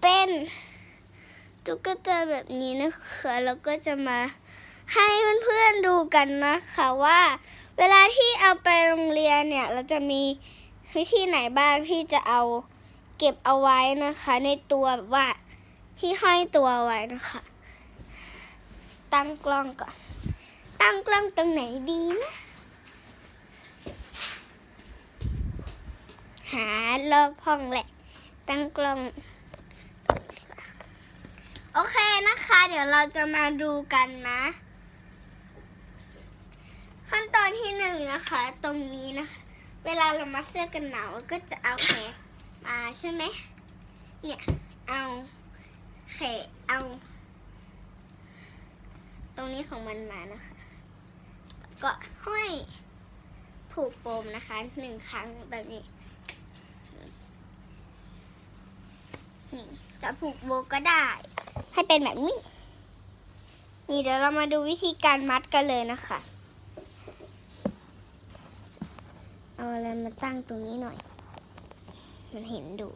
เป็นตุ๊กตาแบบนี้นะคะแล้วก็จะมาให้เพื่อนๆดูกันนะคะว่า เวลาที่เอาไปโรงเรียนเนี่ย เราจะมีวิธีไหนบ้างที่จะเอาเก็บเอาไว้นะคะ ในตัวแบบว่าที่ห้อยตัวไว้นะคะ ตั้งกล้องก่อน ตั้งกล้องตรงไหนดีนะ หารอบห้องแหละ ตั้งกล้อง โอเคนะคะ เดี๋ยวเราจะมาดูกันนะ ขั้นตอนที่หนึ่งนะคะ ตรงนี้นะคะ เวลาเรามาเสื้อกันหนาวก็จะเอาแขนมาใช่ไหมเนี่ย เอาแขนเอา ตรงนี้ของมันมานะคะ ก็ห้อยผูกโปมนะคะหนึ่งครั้งแบบนี้ นี่จะผูกโบก็ได้ ให้เป็นแบบนี้ นี่เดี๋ยวเรามาดูวิธีการมัดกันเลยนะคะ เอาอะไรมาตั้งตรงนี้หน่อย มันเห็นดู